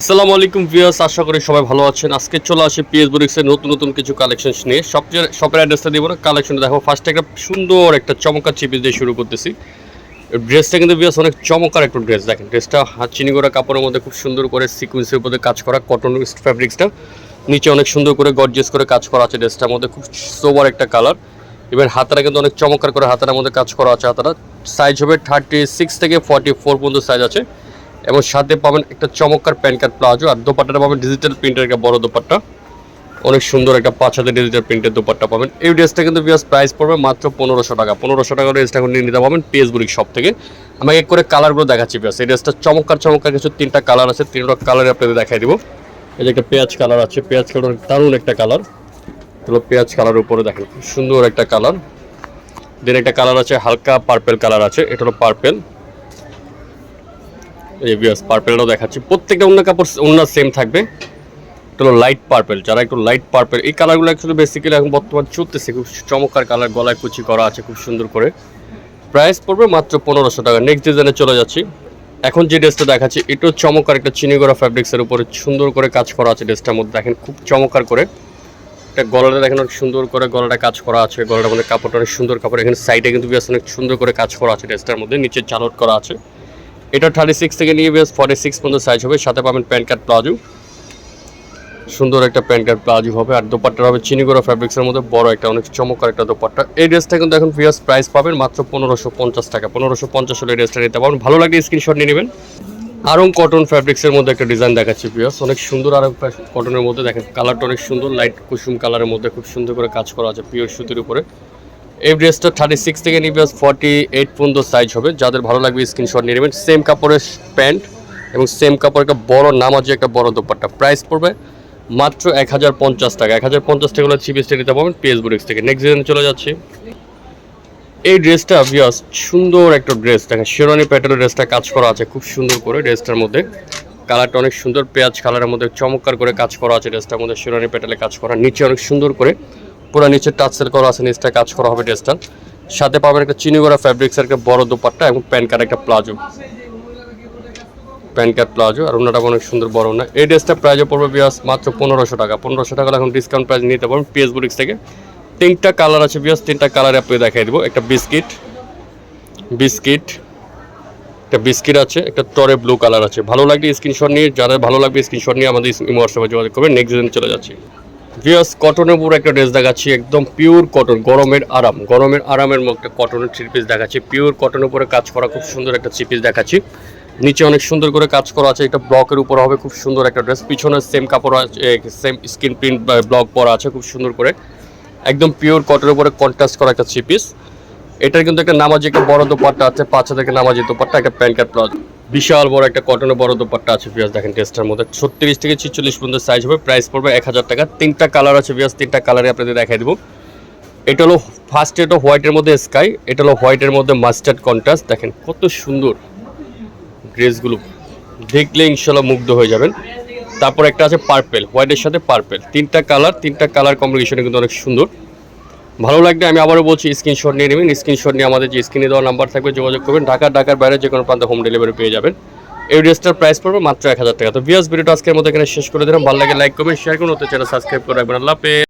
আসসালামু আলাইকুম ভিউয়ার্স, আশা করি সবাই ভালো আছেন। আজকে চলে আসে পিএস বুরিক্সের নতুন নতুন কিছু কালেকশন নিয়ে। সবচেয়ে শপের অ্যাড্রেসটা দিব না কালেকশনটা দেখো ফার্স্টে একটা সুন্দর একটা চমৎকার চিপিস দিয়ে শুরু করতেছি। ড্রেসটা কিন্তু ভিউয়ার্স অনেক চমৎকার একটা ড্রেস দেখেন ড্রেসটা হাত চিনি করা, কাপড়ের মধ্যে খুব সুন্দর করে সিকুয়েন্সের উপরে কাজ করা কটন ফ্যাব্রিক্সটা নিচে অনেক সুন্দর করে গর্জিয়াস করে কাজ করা আছে ড্রেসটার মধ্যে, খুব সোবার একটা কালার এবার হাতারা কিন্তু অনেক চমৎকার করে হাতার মধ্যে কাজ করা আছে হাতারা সাইজ হবে থার্টি সিক্স থেকে ফর্টি ফোর পর্যন্ত সাইজ আছে। এবং সাথে পাবেন একটা চমৎকার প্যান কার্ড প্লাজো, আর দোপাট্টাটা পাবেন ডিজিটাল প্রিন্টের একটা বড় দোপাট্টা। অনেক সুন্দর একটা পাঁচ হাজার ডিজিটাল প্রিন্টের দোপাট্টা পাবেন। এই ড্রেসটা কিন্তু বিয়াস প্রাইস পড়বে মাত্র পনেরোশো টাকা। পনেরোশো টাকা ড্রেসটা এখন নিয়ে নিতে পারবেন বুড়ি শপ থেকে। আমাকে এক করে কালারগুলো দেখাচ্ছি বিয়াস এই ড্রেসটা চমৎকার চমৎকার কিছু তিনটা কালার আছে, তিনটা কালারে আপনাদের দেখাই দিব। এই যে একটা পেঁয়াজ কালার আছে, পেঁয়াজ কালার দারুণ একটা কালার হলো পেঁয়াজ কালার উপরে দেখেন, সুন্দর একটা কালার দেন একটা কালার আছে, হালকা পার্পেল কালার আছে, এটা হলো পার্পেল এই বিয়াস পার্পেলটাও দেখাচ্ছি। প্রত্যেকটা অন্য কাপড় অন্য সেম থাকবে। এটা হলো লাইট পার্পেল যারা একটু লাইট পার্পেল এই কালারগুলো অ্যাকচুয়ালি বেসিক্যালি এখন বর্তমান চলতেছে। খুব চমৎকার কালার গলায় কুচি করা আছে, খুব সুন্দর করে। প্রাইস পড়বে মাত্র পনেরোশো টাকা। নেক্সট ডিজাইনে চলে যাচ্ছি। এখন যে ড্রেসটা দেখাচ্ছি, এটাও চমৎকার একটা চিনি করা ফ্যাব্রিক্সের উপরে সুন্দর করে কাজ করা আছে ড্রেসটার মধ্যে। দেখেন, খুব চমৎকার করে। এটা গলাটা দেখেন অনেক সুন্দর করে গলাটা কাজ করা আছে। গলাটা মধ্যে কাপড়টা অনেক সুন্দর কাপড়। এখানে সাইডে কিন্তু অনেক সুন্দর করে কাজ করা আছে ড্রেসটার মধ্যে। নিচে চালট করা আছে। এটা থার্টি সিক্স থেকে নিয়ে বেশ ফর্টি সিক্স পর্যন্ত সাইজ হবে, সাথে পাবেন প্যান্ট কার্ড প্লাজো। সুন্দর একটা প্যান্ট কার্ড প্লাজো হবে, আর দোপাট্টা হবে চিনি চিনিগোড়া ফ্যাব্রিক্সের মধ্যে, বড় একটা, অনেক চমৎকার একটা দোপাট্টা। এই ড্রেসটা কিন্তু এখন ফিয়াস প্রাইস পাবেন মাত্র পনেরোশো পঞ্চাশ টাকা, পনেরোশো পঞ্চাশ হলে এই ড্রেসটা নিতে পারবেন। ভালো লাগলে স্ক্রিনশট নিয়ে নেবেন। আরং কটন ফ্যাব্রিক্সের মধ্যে একটা ডিজাইন দেখাচ্ছি পিয়াস অনেক সুন্দর আরং কটনের মধ্যে। দেখেন কালারটা অনেক সুন্দর লাইট কুসুম কালারের মধ্যে খুব সুন্দর করে কাজ করা আছে পিওর সুতির উপরে। এই ড্রেসটা থার্টি সিক্স থেকে নিয়ে ফর্টি এইট পর্যন্ত সাইজ হবে। যাদের ভালো লাগবে স্ক্রিনশট নিয়ে নেবেন। সেম কাপড়ের প্যান্ট এবং সেম কাপড় একটা বড় নামাজি একটা বড় দোপাট্টা। প্রাইস পড়বে মাত্র এক হাজার পঞ্চাশ টাকা। এক হাজার পঞ্চাশ টাকা হলে পিসটা নিতে পারবেন পিএস থেকে। নেক্সট ডিজাইনে চলে যাচ্ছি। এই ড্রেসটা ভিয়াস সুন্দর একটা ড্রেস দেখেন শেরওয়ানি প্যাটার্নের ড্রেসটা কাজ করা আছে, খুব সুন্দর করে ড্রেসটার মধ্যে। কালারটা অনেক সুন্দর পেঁয়াজ কালারের মধ্যে চমৎকার করে কাজ করা আছে ড্রেসটার মধ্যে। শেরওয়ানি প্যাটার্নে কাজ করা, নিচে অনেক সুন্দর করে পুরো নিচে টাচসেল করা আছে নিচটা কাজ করা হবে ড্রেসটার সাথে পাবেন একটা চিনিগড়া ফ্যাব্রিক্সের একটা বড় দোপাট্টা এবং প্যান কার্ড একটা প্লাজো প্যান কার্ড প্লাজো আর ওনাটা অনেক সুন্দর বড় না এই ড্রেসটা প্রাইজে পড়বে বিয়াস মাত্র পনেরোশো টাকা। পনেরোশো টাকা এখন ডিসকাউন্ট প্রাইস নিতে পারবেন পিএস বুরিক্স থেকে। তিনটা কালার আছে বিয়াস তিনটা কালারে আপনি দেখাই দেবো। একটা বিস্কিট বিস্কিট একটা বিস্কিট আছে, একটা টরে ব্লু কালার আছে। ভালো লাগলে স্ক্রিনশট নিয়ে যারা ভালো লাগবে স্ক্রিনশট নিয়ে আমাদের হোয়াটসঅ্যাপে যোগাযোগ করবেন। নেক্সট দিন চলে যাচ্ছি। ভিয়াস কটনের উপর একটা ড্রেস দেখাচ্ছি, একদম পিওর কটন গরমের আরাম, গরমের আরামের মধ্যে কটনের থ্রি পিস দেখাচ্ছি পিওর কটনের উপরে কাজ করা খুব সুন্দর একটা থ্রি পিস দেখাচ্ছি। নিচে অনেক সুন্দর করে কাজ করা আছে, এটা ব্লকের উপর হবে, খুব সুন্দর একটা ড্রেস পিছনে সেম কাপড় আছে সেম স্কিন প্রিন্ট ব্লক পরা আছে, খুব সুন্দর করে। একদম পিওর কটনের উপরে কন্ট্রাস্ট করা একটা থ্রি পিস এটার কিন্তু একটা নামাজি একটা বড় দোপাট্টা আছে, পাঁচ থেকে নামাজি দোপাট্টা, একটা প্যান্ট কার্ড প্লাজো বিশাল বড় একটা কটনের বড় দোপাট্টা আছে বিয়াস দেখেন টেস্টার মধ্যে। ছত্রিশ থেকে ছিচল্লিশ পর্যন্ত সাইজ হবে প্রাইস পড়বে এক হাজার টাকা। তিনটা কালার আছে বিয়াস তিনটা কালারে আপনাদের দেখাই দেবো। এটা হলো ফার্স্ট এটা হোয়াইটের মধ্যে স্কাই এটা হলো হোয়াইটের মধ্যে মাস্টার্ড কন্ট্রাস্ট দেখেন কত সুন্দর ড্রেসগুলো দেখলে ইনশাল্লাহ মুগ্ধ হয়ে যাবেন। তারপর একটা আছে পার্পেল হোয়াইটের সাথে পার্পেল তিনটা কালার তিনটা কালার কম্বিনেশনে কিন্তু অনেক সুন্দর। ভালো লাগলে আমি আবারও বলছি স্ক্রিনশট নিয়ে নেবেন। স্ক্রিনশট নিয়ে আমাদের যে স্ক্রিনে দেওয়া নাম্বার থাকবে, যোগাযোগ করবেন। ঢাকা, ঢাকার বাইরে যে কোনো প্রান্তে হোম ডেলিভারি পেয়ে যাবেন। এই ড্রেসটার প্রাইস পড়বে মাত্র এক হাজার টাকা। তো ভিডিওটা আজকের মধ্যে এখানে শেষ করে দিলাম। ভালো লাগে লাইক করবেন শেয়ার করুন। চ্যানেল সাবস্ক্রাইব করে রাখবেন আল্লাহ।